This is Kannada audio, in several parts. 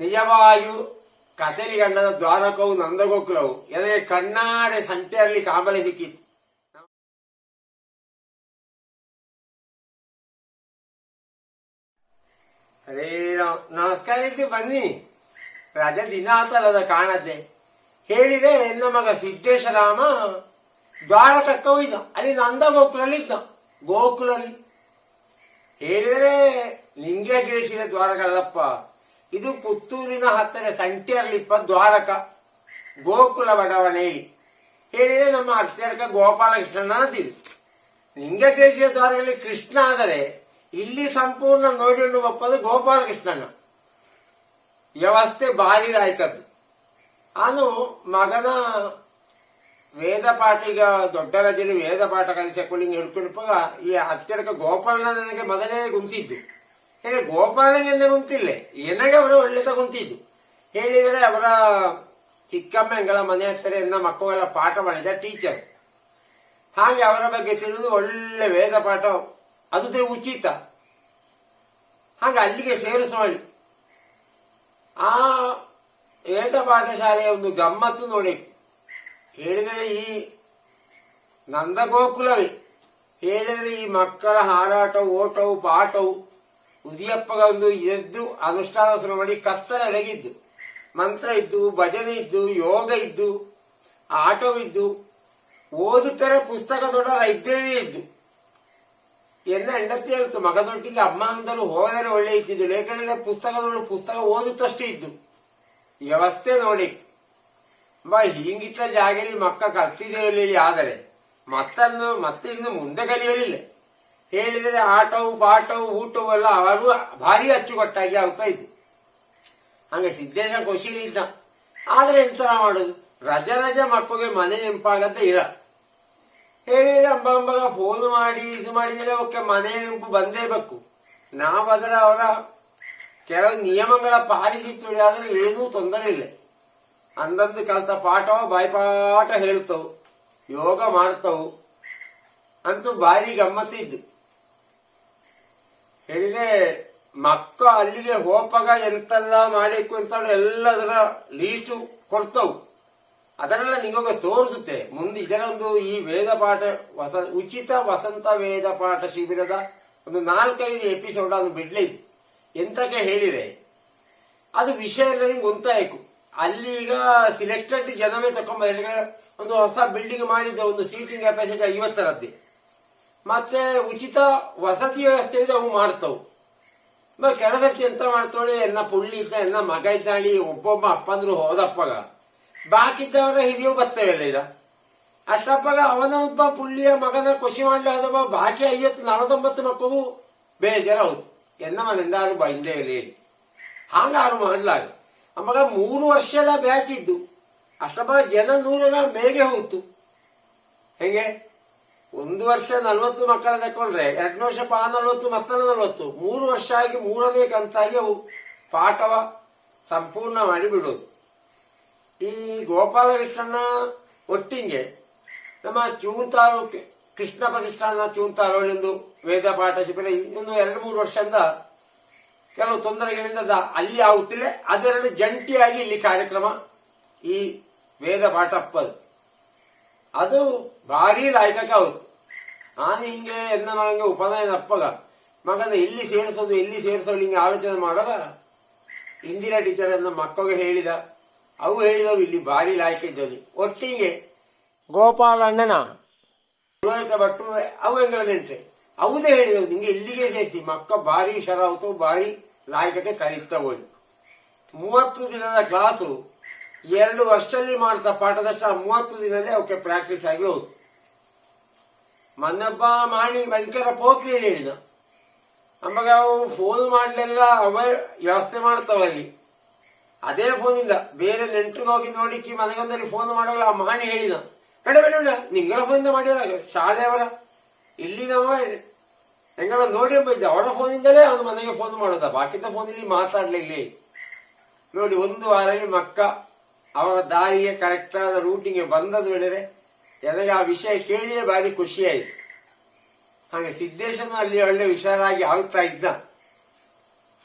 ನಿಜವಾಗಿಯೂ ಕಥೆಲಿ ಗಂಡದ ದ್ವಾರಕವು ನಂದಗೋಕುಲವು. ಎದೆ ಕಣ್ಣಾರೆ ಸಂತೆಯಲ್ಲಿ ಕಾಂಬಲೆ ಸಿಕ್ಕಿತ್ತು ರಾಮ್, ನಮಸ್ಕಾರ ಇದ್ದು ಬನ್ನಿ. ರಜೆ ದಿನ ಅಂತ ಕಾಣದ್ದೆ. ಹೇಳಿದೆ ಎನ್ನ ಮಗ ಸಿದ್ದೇಶರಾಮ ದ್ವಾರಕಕ್ಕೆ ಹೋಯ್ದ ಅಲ್ಲಿ ನಂದ ಗೋಕುಲಲ್ಲಿ. ಇದ್ದ ಗೋಕುಲಲ್ಲಿ ಹೇಳಿದರೆ ಲಿಂಗಗಿರಿಸಿದ ದ್ವಾರಕ ಅಲ್ಲಪ್ಪ ಇದು ಪುತ್ತೂರಿನ ಹತ್ತಿರ ಸಂಟಿಯಲ್ಲಿಪ್ಪ ದ್ವಾರಕ. ಗೋಕುಲ ಬಡಾವಣೆಯಲ್ಲಿ ಹೇಳಿದರೆ ನಮ್ಮ ಅತ್ಯರ್ಕ ಗೋಪಾಲಕೃಷ್ಣನ ನದಿದು ಲಿಂಗಗಿರಿಸಿದ ದ್ವಾರದಲ್ಲಿ ಕೃಷ್ಣ ಆದರೆ ಇಲ್ಲಿ ಸಂಪೂರ್ಣ ನೋಡಿಕೊಂಡು ಒಪ್ಪದು ಗೋಪಾಲಕೃಷ್ಣನ. ವ್ಯವಸ್ಥೆ ಭಾರಿ ಲಾಯ್ಕದ್ದು ಅನು ಮಗನ ವೇದ ಪಾಠ ಈಗ ದೊಡ್ಡ ರಜೆಯಲ್ಲಿ ವೇದ ಪಾಠ ಕಲಿಸಿಕೊಳ್ಳಿ ಹಿಡ್ಕೊಂಡಪ್ಪಾಗ ಈ ಅತ್ಯರ್ಕ ಗೋಪಾಲನ ನನಗೆ ಮೊದಲೇ ಗುಂತಿದ್ದು. ಹೇಳಿ ಗೋಪಾಲನಿಗೆ ಕುಂತಿಲ್ಲ. ಏನಾಗೆ ಅವರು ಒಳ್ಳೆ ಕುಂತಿದ್ದು. ಹೇಳಿದರೆ ಅವರ ಚಿಕ್ಕಮ್ಮ ಎಂಗಳ ಮನೆ ಹತ್ತಿರ ಎನ್ನ ಮಕ್ಕಳೆಲ್ಲ ಪಾಠ ಮಾಡಿದ ಟೀಚರ್ ಹಾಗೆ ಅವರ ಬಗ್ಗೆ ತಿಳಿದು ಒಳ್ಳೆ ವೇದ ಪಾಠ. ಅದು ಉಚಿತ. ಹಾಗೆ ಅಲ್ಲಿಗೆ ಸೇರಿಸೋಳಿ ಆ ವೇದ ಪಾಠಶಾಲೆಯ ಒಂದು ಗಮ್ಮತ್ತು ನೋಡಿ. ಹೇಳಿದರೆ ಈ ನಂದಗೋಕುಲವೇ. ಹೇಳಿದರೆ ಈ ಮಕ್ಕಳ ಹಾರಾಟವು, ಓಟವು, ಪಾಠವು. ಉದಿಯಪ್ಪಗ ಒಂದು ಎದ್ದು ಅನುಷ್ಠಾನ ಶುರು ಮಾಡಿ ಕತ್ತಲ ಅಡಗಿದ್ದು. ಮಂತ್ರ ಇದ್ದು, ಭಜನೆ ಇದ್ದು, ಯೋಗ ಇದ್ದು ಆಟವಿದ್ದು ಓದುತ್ತಾರೆ ಪುಸ್ತಕ ದೊಡ್ಡ ಲೈಬ್ರರಿ ಇದ್ದು. ಎನ್ನ ಹೆಂಡತಿ ಹೇಳ್ತು ಮಗ ದೊಡ್ಡಿಲ್ಲ, ಅಮ್ಮ ಅಂದರು, ಹೋದರೆ ಒಳ್ಳೆ ಇದ್ದಿದ್ದು ಲೇಖನದ ಪುಸ್ತಕದೊಳು ಪುಸ್ತಕ ಓದುತ್ತಷ್ಟೇ ಇದ್ದು. ವ್ಯವಸ್ಥೆ ನೋಡಿ. ಬಾ ಹಿಂಗಿತ್ತ ಜಾಗಲಿ ಮಕ್ಕ ಕಲ್ತಿದ್ದೇವಲ್ಲಿ ಆದರೆ ಮತ್ತನ್ನು ಮತ್ತೆ ಇನ್ನು ಮುಂದೆ ಕಲಿಯಲಿಲ್ಲ. ಹೇಳಿದರೆ ಆಟವು ಪಾಠವು ಊಟವು ಎಲ್ಲ ಅವರು ಭಾರಿ ಅಚ್ಚುಕಟ್ಟಾಗಿ ಆಗ್ತಾ ಇದ್ದು ಹಂಗೆ ಸಿದ್ದೇಶ ಖುಷಿಲಿ ಇದ್ದ. ಆದ್ರೆ ಎಂತ ಮಾಡೋದು? ರಜ ರಜ ಮಕ್ಕಳಿಗೆ ಮನೆ ನೆನಪಾಗದ್ದೇ ಇರ. ಹೇಳಿದ್ರೆ ಅಂಬ, ಅಂಬಗ ಫೋನ್ ಮಾಡಿ, ಇದು ಮಾಡಿದರೆ ಓಕೆ, ಮನೆ ನೆಂಪು ಬಂದೇ ಬೇಕು. ನಾವದರ ಅವರ ಕೆಲವು ನಿಯಮಗಳ ಪಾಲಿಸಿತ್ತು ಆದ್ರೆ ಏನೂ ತೊಂದರೆ ಇಲ್ಲ. ಅಂದಂದು ಕಲಿತ ಪಾಠವ, ಬಾಯ್ಪಾಠ ಹೇಳ್ತವು, ಯೋಗ ಮಾಡ್ತವು. ಅಂತೂ ಭಾರಿ ಗಮ್ಮತ್ತಿದ್ದು. ಹೇಳಿದೆ ಮಕ್ಕ ಅಲ್ಲಿಗೆ ಹೋಪಾಗ ಎಂತೆಲ್ಲ ಮಾಡಿಕ್ಕು ಅಂತ ಎಲ್ಲದರ ಲೀಸ್ಟು ಕೊಡ್ತವು. ಅದನ್ನೆಲ್ಲ ನಿಮಗೆ ತೋರಿಸುತ್ತೆ. ಮುಂದೆ ಇದರೊಂದು ಈ ವೇದ ಪಾಠ, ವಸ, ಉಚಿತ ವಸಂತ ವೇದ ಪಾಠ ಶಿಬಿರದ ಒಂದು ನಾಲ್ಕೈದು ಎಪಿಸೋಡ್ ಅದು ಬಿಡ್ಲಿದ್ದು ಎಂತಕ್ಕೆ ಹೇಳಿದೆ, ಅದು ವಿಷಯ ಎಲ್ಲ ನಿಮ್ಗೆ ಗೊತ್ತಾಯ್ಕು ಅಲ್ಲಿ ಈಗ ಸಿಲೆಕ್ಟೆಡ್ ಜನವೇ ತಕೊಂಬ ಒಂದು ಹೊಸ ಬಿಲ್ಡಿಂಗ್ ಮಾಡಿದ್ದೆ, ಒಂದು ಸೀಟಿಂಗ್ ಕೆಪಾಸಿಟಿ ಐವತ್ತರದ್ದೇ. ಮತ್ತೆ ಉಚಿತ ವಸತಿ ವ್ಯವಸ್ಥೆ ಇದೆ, ಅವು ಮಾಡ್ತವು. ಕೆಲಸಕ್ಕೆ ಎಂತ ಮಾಡ್ತಾಳೆ ಎನ್ನ ಪುಳ್ಳಿ ಇದ್ದ ಎನ್ನ ಮಗ ಇದ್ದಾಳಿ, ಒಬ್ಬೊಬ್ಬ ಅಪ್ಪಂದ್ರು ಹೋದಪ್ಪಗ. ಬಾಕಿದ್ದವರ ಹಿರಿಯೂ ಬರ್ತೇವಲ್ಲ ಇದ ಅಷ್ಟಪ್ಪಗ ಅವನ ಒಬ್ಬ ಪುಳ್ಳಿಯ ಮಗನ ಖುಷಿ ಮಾಡ್ಲಿ ಅದೊಬ್ಬ ಬಾಕಿ ಐವತ್ತು, ನಲವತ್ತೊಂಬತ್ತು ಮಕ್ಕಳು ಬೇಜರ ಹೌದು ಎನ್ನ ಮನೆಯಿಂದಾರು ಬಂದೇ ಇರಲಿ ಹೇಳಿ ಹಾಂಗ ಆರು ಮಾಡ್ಲಾಗ ಅಮ್ಮಗ ಮೂರು ವರ್ಷದ ಬ್ಯಾಚ್ ಇದ್ದು, ಅಷ್ಟಪ್ಪಗ ಜನ ನೂರರ ಮೇಗೆ ಹೋಗ್ತು ಹೆಂಗೆ? ಒಂದು ವರ್ಷ ನಲ್ವತ್ತು ಮಕ್ಕಳ ತಕೊಂಡ್ರೆ ಎರಡು ವರ್ಷ ಪಾ ನಲ್ವತ್ತು, ಮತ್ತೊಂದು ನಲ್ವತ್ತು. ಮೂರು ವರ್ಷ ಆಗಿ ಮೂರನೇ ಕಂತಾಗಿ ಅವು ಪಾಠವ ಸಂಪೂರ್ಣ ಮಾಡಿ ಬಿಡೋದು ಈ ಗೋಪಾಲಕೃಷ್ಣನ ಒಟ್ಟಿಗೆ ನಮ್ಮ ಚೂಂತಾರು ಕೃಷ್ಣ ಪ್ರತಿಷ್ಠಾನ ಚೂಂತಾರೋಳಿಂದು ವೇದ ಪಾಠ ಶಿಬಿರ ಇನ್ನೊಂದು ಎರಡು ಮೂರು ವರ್ಷದಿಂದ ಕೆಲವು ತೊಂದರೆಗಳಿಂದ ಅಲ್ಲಿ ಆಗುತ್ತಿಲ್ಲ ಅದೆರಡು ಜಂಟಿಯಾಗಿ ಇಲ್ಲಿ ಕಾರ್ಯಕ್ರಮ ಈ ವೇದ ಪಾಠ ಅಪ್ಪದು ಅದು ಭಾರಿ ಲಾಯಕಕ್ಕೆ ಆಗುತ್ತೆ. ನಾನು ಹಿಂಗೆ ಎನ್ನ ಮಗನಿಗೆ ಉಪನಯನ ಅಪ್ಪಗ, ಮಗನ ಎಲ್ಲಿ ಸೇರಿಸೋದು ಎಲ್ಲಿ ಸೇರಿಸೋದು ಹಿಂಗೆ ಆಲೋಚನೆ ಮಾಡದ, ಇಂದಿರಾ ಟೀಚರ್ ಅನ್ನ ಮಕ್ಕಳಿಗೆ ಹೇಳಿದ, ಅವು ಹೇಳಿದವು ಇಲ್ಲಿ ಭಾರಿ ಲಾಯಕ ಇದ್ದವು ಒಟ್ಟಿಗೆ ಗೋಪಾಲ ಅಣ್ಣನ ಪುರೋಹಿತ ಭಟ್ರು ಅವು ಹೆಂಗಳ ನೆಂಟ್ರೆ ಅವುದೇ ಹೇಳಿದವು, ನಿಂಗೆ ಇಲ್ಲಿಗೆ ಸೇರಿಸಿ, ಮಕ್ಕ ಭಾರಿ ಶರಾವತು ಭಾರಿ ಲಾಯಕಕ್ಕೆ ಕಲಿತವಳು ಮೂವತ್ತು ದಿನದ ಕ್ಲಾಸು ಎರಡು ವರ್ಷದಲ್ಲಿ ಮಾಡ್ತಾ ಪಾಠದಷ್ಟು ಆ ಮೂವತ್ತು ದಿನದಲ್ಲಿ ಅವಕ್ಕೆ ಪ್ರಾಕ್ಟೀಸ್ ಆಗಿ ಹೋದು ಮನ್ನಬ್ಬ ಮಾಡಿ ಭಯಂಕರ ಪೋಖ್ರಿ ಹೇಳಿದ. ನಮಗ ಅವು ಫೋನ್ ಮಾಡ್ಲೆಲ್ಲ ಅವ ವ್ಯವಸ್ಥೆ ಮಾಡ್ತಾವಲ್ಲಿ ಅದೇ ಫೋನಿಂದ ಬೇರೆ ನೆಂಟ್ರಿಗೆ ಹೋಗಿ ನೋಡಿಕ್ಕಿ ಮನೆಗೊಂದಲ್ಲಿ ಫೋನ್ ಮಾಡೋಲ್ಲ ಆ ಮಾಡಿ ಹೇಳಿದ. ಬೇಡ ಬೇಡ ಬೇಡ, ನಿಂಗಳ ಫೋನಿಂದ ಮಾಡಿದಾಗ ಶಾಲೆಯವರ ಇಲ್ಲಿನವ ಹೆಂಗಲ್ಲ ನೋಡಿ ಎಂಬಿದ್ದ ಅವರ ಫೋನಿಂದಲೇ ಅವನು ಮನೆಗೆ ಫೋನ್ ಮಾಡೋದ. ಬಾಕಿದ ಫೋನಲ್ಲಿ ಮಾತಾಡ್ಲಿಲ್ಲ. ನೋಡಿ, ಒಂದು ವಾರಲ್ಲಿ ಮಕ್ಕ ಅವರ ದಾರಿಗೆ ಕರೆಕ್ಟ್ ಆದ ರೂಟಿಗೆ ಬಂದದ ವೇಳೆ ನನಗೆ ಆ ವಿಷಯ ಕೇಳಿಯೇ ಭಾರಿ ಖುಷಿಯಾಯಿತು. ಹಾಗೆ ಸಿದ್ದೇಶನು ಅಲ್ಲಿ ಒಳ್ಳೆ ಹುಷಾರಾಗಿ ಆಗ್ತಾ ಇದ್ದ.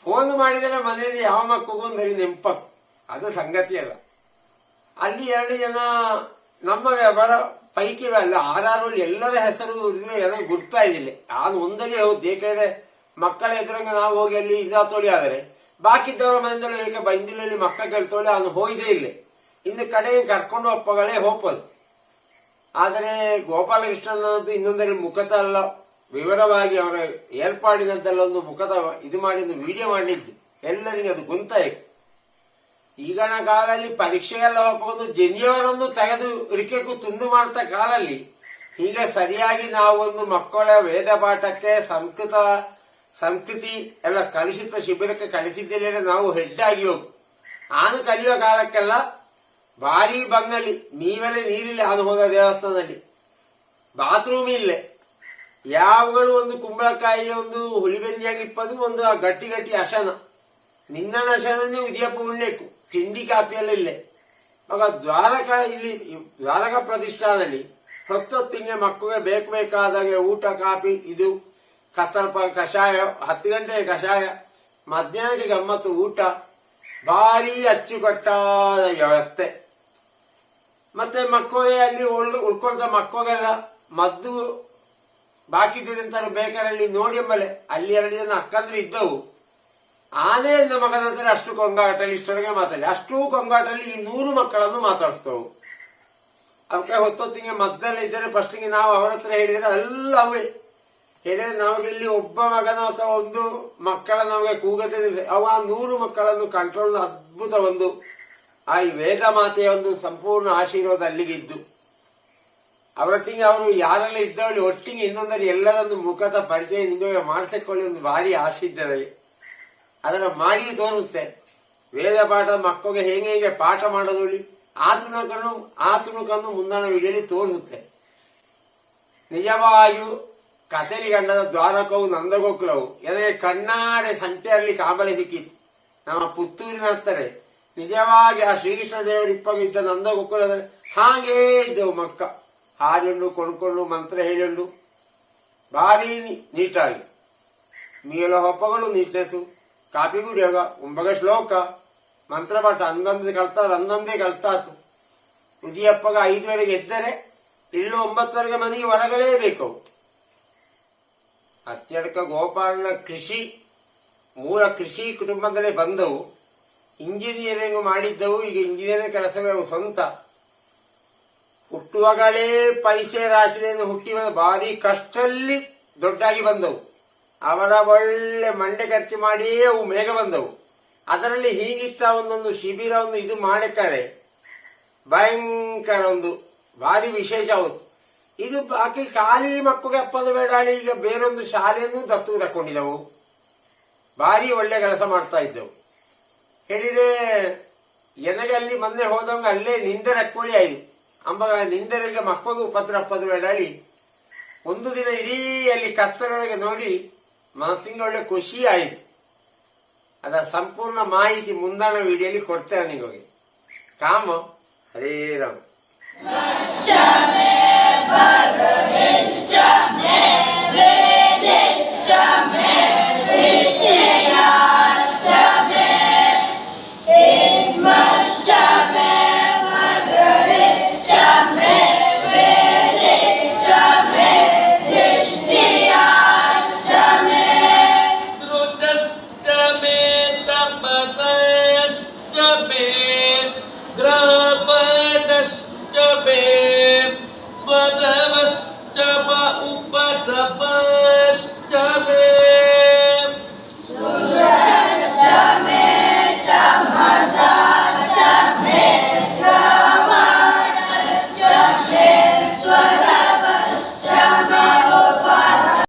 ಫೋನ್ ಮಾಡಿದರೆ ಮನೆಯಲ್ಲಿ ಯಾವ ಮಕ್ಕಳಿಗೂ ಒಂದರಿ ನೆಂಪ ಅದು ಸಂಗತಿ ಅಲ್ಲ. ಅಲ್ಲಿ ಎರಡು ಜನ ನಮ್ಮ ವ್ಯವಹಾರ ಪೈಕಿ ಅಲ್ಲ, ಆರಾರು ಎಲ್ಲರ ಹೆಸರು ನನಗೆ ಗುರ್ತಾ ಇದ್ದಿಲ್ಲ. ನಾನು ಒಂದಲ್ಲಿ ಹೌದು ಏಕೆಂದ್ರೆ ಮಕ್ಕಳ ಎದುರಂಗ ನಾವು ಹೋಗಿ ಅಲ್ಲಿ ಇದ ತೊಳಿ ಆದರೆ, ಬಾಕಿದ್ದವರ ಮನೆಯಿಂದಲೂ ಏಕೆ ಬೈಂದಿಲಲ್ಲಿ ಮಕ್ಕಳ ಕೇಳ್ತೋಳಿ ಅವನು ಹೋಗಿದೆ ಇಲ್ಲ. ಇನ್ನು ಕಡೆಗೆ ಕರ್ಕೊಂಡು ಒಪ್ಪಗಳೇ ಹೋಪದು ಆದರೆ ಗೋಪಾಲಕೃಷ್ಣನದ್ದು ಇನ್ನೊಂದರಲ್ಲಿ ಮುಖದ ಅಲ್ಲ. ವಿವರವಾಗಿ ಅವರ ಏರ್ಪಾಡಿನದ್ದೆಲ್ಲ ಒಂದು ಮುಖದ ಇದು ಮಾಡಿ ಒಂದು ವಿಡಿಯೋ ಮಾಡಿದ್ದು. ಎಲ್ಲರಿಗೆ ಅದು ಗೊಂತಾಯಿತು ಈಗಿನ ಕಾಲದಲ್ಲಿ ಪರೀಕ್ಷೆಗೆಲ್ಲ ಹೋಗ್ಬೋದು ಜನಿಯವರನ್ನು ತೆಗೆದು ಇರಿಕೆಗೂ ತುಂಡು ಮಾಡ್ತಾ ಕಾಲಲ್ಲಿ ಹೀಗೆ ಸರಿಯಾಗಿ ನಾವು ಒಂದು ಮಕ್ಕಳ ವೇದ ಪಾಠಕ್ಕೆ ಸಂಸ್ಕೃತ ಸಂಸ್ಕೃತಿ ಎಲ್ಲ ಕಲುಷಿತ ಶಿಬಿರಕ್ಕೆ ಕಳಿಸಿದ್ದೇನೆ ನಾವು ಹೆಡ್ ಆಗಿ ಹೋಗು. ನಾನು ಕಲಿಯೋ ಕಾಲಕ್ಕೆಲ್ಲ ಭಾರಿ ಬಂಗಲ್ಲಿ ನೀವೆಲ್ಲ ನೀರಿಲ್ಲ ಅದು ಹೋದ ದೇವಸ್ಥಾನದಲ್ಲಿ. ಬಾತ್ರೂಮ್ ಇಲ್ಲೇ. ಯಾವಗಳು ಒಂದು ಕುಂಬಳಕಾಯಿಯ ಒಂದು ಹುಲಿಬೆಂದಿಯಾಗಿಪ್ಪದು ಒಂದು ಆ ಗಟ್ಟಿ ಗಟ್ಟಿ ಅಶನ ನಿನ್ನ ಅಶನೇ ಉದಿಯಪ್ಪ ಉಳ್ಳೆಕು ತಿಂಡಿ ಕಾಫಿಯಲ್ಲ ಇಲ್ಲ. ಮಗ ದ್ವಾರಕ ಇಲ್ಲಿ, ದ್ವಾರಕ ಪ್ರತಿಷ್ಠಾನದಲ್ಲಿ ಹೊತ್ತೊತ್ತಿಗೆ ಮಕ್ಕಳಿಗೆ ಬೇಕು ಬೇಕಾದಾಗೆ ಊಟ ಕಾಪಿ, ಇದು ಸ್ವಲ್ಪ ಕಷಾಯ, ಹತ್ತು ಗಂಟೆಗೆ ಕಷಾಯ, ಮಧ್ಯಾಹ್ನಕ್ಕೆ ಗಮ್ಮತ್ತು ಊಟ, ಭಾರಿ ಅಚ್ಚುಕಟ್ಟಾದ ವ್ಯವಸ್ಥೆ. ಮತ್ತೆ ಮಕ್ಕಳಿಗೆ ಅಲ್ಲಿ ಉಳ್ ಉಳ್ಕೊಂಡ ಮಕ್ಕಳಿಗೆಲ್ಲ ಮದ್ದು ಬಾಕಿದ್ದಂತಾರೆ ಬೇಕಾರಲ್ಲಿ ನೋಡಿ ಎಂಬಲೆ ಅಲ್ಲಿ ಎರಡು ಜನ ಅಕ್ಕಂದ್ರೆ ಇದ್ದವು. ಮಗನ ಹತ್ರ ಅಷ್ಟು ಕೊಂಗಾಟಲ್ಲಿ ಇಷ್ಟೊಳಗೆ ಮಾತಾಡಿ ಅಷ್ಟು ಕೊಂಗಾಟಲ್ಲಿ ಈ ನೂರು ಮಕ್ಕಳನ್ನು ಮಾತಾಡಿಸ್ತವು. ಅವಕ್ಕೆ ಹೊತ್ತೊತ್ತಿಗೆ ಮದ್ದೆಲ್ಲ ಇದ್ದರೆ ಫಸ್ಟಿಗೆ ನಾವು ಅವರ ಹತ್ರ ಹೇಳಿದ್ರೆ ಎಲ್ಲ ಅವೇ. ಹೇಳಿದ್ರೆ ನಮಗೆ ಇಲ್ಲಿ ಒಬ್ಬ ಮಗನ ಅಥವಾ ಒಂದು ಮಕ್ಕಳ ನಮಗೆ ಕೂಗದೇ ಅವ ನೂರು ಮಕ್ಕಳನ್ನು ಕಂಟ್ರೋಲ್ ಅದ್ಭುತ ಒಂದು ಆ ವೇದ ಮಾತೆಯ ಒಂದು ಸಂಪೂರ್ಣ ಆಶೀರ್ವಾದ ಅಲ್ಲಿಗಿದ್ದು. ಅವರೊಟ್ಟಿಗೆ ಅವರು ಯಾರೆಲ್ಲ ಇದ್ದವಳಿ ಒಟ್ಟಿಗೆ ಇನ್ನೊಂದರಲ್ಲಿ ಎಲ್ಲರನ್ನು ಮುಖದ ಪರಿಚಯ ನಿಮಗೆ ಮಾಡಿಸಿಕೊಳ್ಳಿ ಒಂದು ಭಾರಿ ಆಸೆ ಅದನ್ನು ಮಾಡಿ ತೋರುತ್ತೆ. ವೇದ ಪಾಠ ಮಕ್ಕಳಿಗೆ ಹೇಗೆ ಹೇಗೆ ಪಾಠ ಮಾಡೋದು ಆ ತುಣುಕನ್ನು ಮುಂದಾನ ವಿಡಿಯಲ್ಲಿ ತೋರಿಸುತ್ತೆ. ನಿಜವಾಗಿಯೂ ಕಥೆಲಿ ಗಂಡದ ದ್ವಾರಕವು ನಂದಗೋಕುಲವು. ನನಗೆ ಕಣ್ಣಾರೆ ಸಂತೆಯಲ್ಲಿ ಕಾಬಲೆ ಸಿಕ್ಕಿತ್ತು. ನಮ್ಮ ಪುತ್ತೂರಿನ ಹತ್ತರೆ ನಿಜವಾಗಿ ಆ ಶ್ರೀಕೃಷ್ಣ ದೇವರ ನಂದ ನಂದಗೋಕುಲದ ಹಾಗೇ ಇದ್ದವು ಮಕ್ಕ. ಹಾಡುಂಡು ಕೊಂಡ್ಕೊಂಡು, ಮಂತ್ರ ಹೇಳಿಕೊಂಡು ಭಾರಿ ನೀಟಾಗಿ. ಮೀಲ ಹೊಪ್ಪಗಳು ನೀಟ್ನೆಸ್ಸು ಕಾಪಿ ಕುಡಿಯೋಗ ಒಂಬಗ ಶ್ಲೋಕ. ಮಂತ್ರ ಪಾಠ ಅಂದಂದೇ ಕಲ್ತಾರ ಅಂದಂದೇ ಕಲ್ತಾತು. ಉದಿಯಪ್ಪಗ ಐದುವರೆಗೆ ಎದ್ದರೆ ಇಲ್ಲೂ ಒಂಬತ್ತುವರೆಗೆ ಮನೆಗೆ ಹೊರಗಲೇಬೇಕು. ಅತ್ಯಡಕ ಗೋಪಾಲನ ಕೃಷಿ, ಮೂಲ ಕೃಷಿ ಕುಟುಂಬದಲ್ಲೇ ಬಂದವು. ಇಂಜಿನಿಯರಿಂಗ್ ಮಾಡಿದ್ದವು, ಈಗ ಇಂಜಿನಿಯರಿಂಗ್ ಕೆಲಸವೇ ಅವು ಸ್ವಂತ. ಹುಟ್ಟುವಾಗಲೇ ಪೈಸೆ ರಾಶಿಯನ್ನು ಹುಟ್ಟಿ ಬಂದ ಭಾರಿ ಕಷ್ಟಲ್ಲಿ ದೊಡ್ಡಾಗಿ ಬಂದವು. ಅವರ ಒಳ್ಳೆ ಮಂಡೆ ಖರ್ಚು ಮಾಡಿಯೇ ಅವು ಮೇಘ ಬಂದವು. ಅದರಲ್ಲಿ ಹೀಗಿತ್ತ ಒಂದೊಂದು ಶಿಬಿರ ಒಂದು ಇದು ಮಾಡಿದ್ದಾರೆ ಭಯಂಕರ ಒಂದು, ಭಾರಿ ವಿಶೇಷ ಅವತ್ತು ಇದು ಬಾಕಿ ಖಾಲಿ ಮಕ್ಕಳಿಗೆ ಅಪ್ಪದ ಬೇಡ ಈಗ ಬೇರೊಂದು ಶಾಲೆಯನ್ನು ದತ್ತು ತಕ್ಕೊಂಡಿದ್ದವು ಭಾರಿ ಒಳ್ಳೆ ಕೆಲಸ ಮಾಡ್ತಾ ಇದ್ದವು. ಹೇಳಿದ್ರೆ ಎನಗೆ ಅಲ್ಲಿ ಮೊನ್ನೆ ಹೋದಂಗ ಅಲ್ಲೇ ನಿಂದರ ಕೋಳಿ ಆಯ್ತು ಅಂಬ ನಿಂದರಿಗೆ ಮಕ್ಕಳು ಉಪದ್ರ ಪದ್ರ ಹೇಳಿ ಒಂದು ದಿನ ಇಡೀ ಅಲ್ಲಿ ಕತ್ತಲೊಳಗೆ ನೋಡಿ ಮನಸ್ಸಿಂಗ ಒಳ್ಳೆ ಖುಷಿ ಆಯಿತು. ಅದರ ಸಂಪೂರ್ಣ ಮಾಹಿತಿ ಮುಂದಾಣ ವಿಡಿಯೋಲಿ ಕೊಡ್ತೇನೆ ನಿಮಗೆ. ಕಾಮ, ಹರೇ ರಾಮ. Tapa upa tapa